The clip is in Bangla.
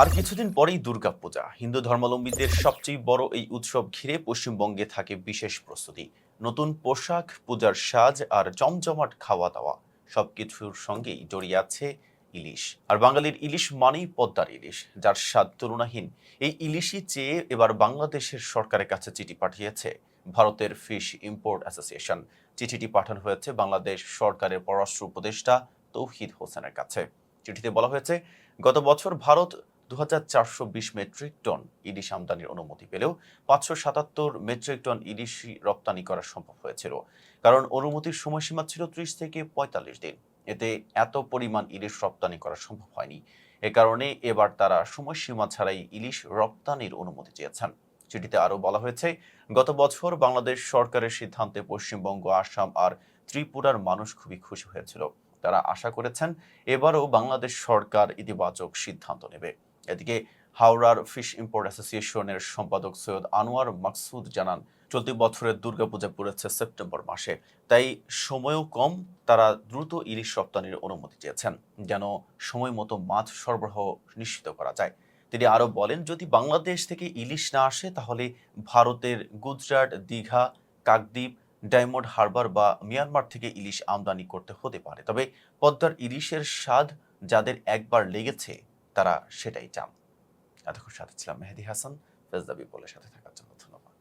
আর কিছুদিন পরেই দুর্গাপূজা। হিন্দু ধর্মাবলম্বীদের সবচেয়ে বড় এই উৎসব ঘিরে পশ্চিমবঙ্গে থাকে বিশেষ প্রস্তুতি। নতুন পোশাক, পূজার সাজ আর জমজমাট খাওয়া দাওয়া সবকিছুর সঙ্গেই জড়িয়ে আছে ইলিশ। আর বাঙালির ইলিশ মানেই পদ্মার ইলিশ, যার স্বাদ তুলনাহীন। এই ইলিশই চেয়ে এবার বাংলাদেশের সরকারের কাছে চিঠি পাঠিয়েছে ভারতের ফিশ ইম্পোর্ট অ্যাসোসিয়েশন। চিঠিটি পাঠানো হয়েছে বাংলাদেশ সরকারের পররাষ্ট্র উপদেষ্টা তৌহিদ হোসেনের কাছে। চিঠিতে বলা হয়েছে, গত বছর ভারত দু হাজার চারশো বিশ মেট্রিক টন ইলিশ আমদানির অনুমতি পেলেও পাঁচশো সাতাত্তর মেট্রিক টন ইলিশ রপ্তানি করা সম্ভব হয়েছিল, কারণ অনুমতির সময়সীমা ছিল ত্রিশ থেকে পঁয়তাল্লিশ দিন। এতে এত পরিমাণ ইলিশ রপ্তানি করা সম্ভব হয়নি। এ কারণে এবার তারা সময়সীমা ছাড়াই ইলিশ রপ্তানির অনুমতি চেয়েছেন। চিঠিতে আরও বলা হয়েছে, গত বছর বাংলাদেশ সরকারের সিদ্ধান্তে পশ্চিমবঙ্গ, আসাম আর ত্রিপুরার মানুষ খুবই খুশি হয়েছিল। তারা আশা করেছেন, এবারও বাংলাদেশ সরকার ইতিবাচক সিদ্ধান্ত নেবে। এদিকে হাওড়ার ফিশ ইম্পোর্ট অ্যাসোসিয়েশনের সম্পাদক সৈয়দ আনোয়ার মাকসুদ জানান, চলতি বছরের দুর্গাপূজা পড়েছে সেপ্টেম্বর মাসে, তাই সময়ও কম, তারা দ্রুত ইলিশ রপ্তানির অনুমতি চেয়েছেন, যেন সময় মতো মাছ সরবরাহ নিশ্চিত করা যায়। তিনি আরও বলেন, যদি বাংলাদেশ থেকে ইলিশ না আসে, তাহলে ভারতের গুজরাট, দীঘা, কাকদ্বীপ, ডায়মন্ড হারবার বা মিয়ানমার থেকে ইলিশ আমদানি করতে হতে পারে। তবে পদ্মার ইলিশের স্বাদ যাদের একবার লেগেছে তারা সেটাই চান। এতক্ষণ সাথে ছিলাম মেহেদি হাসান ফেজদাবি বলে সাথে থাকার জন্য ধন্যবাদ।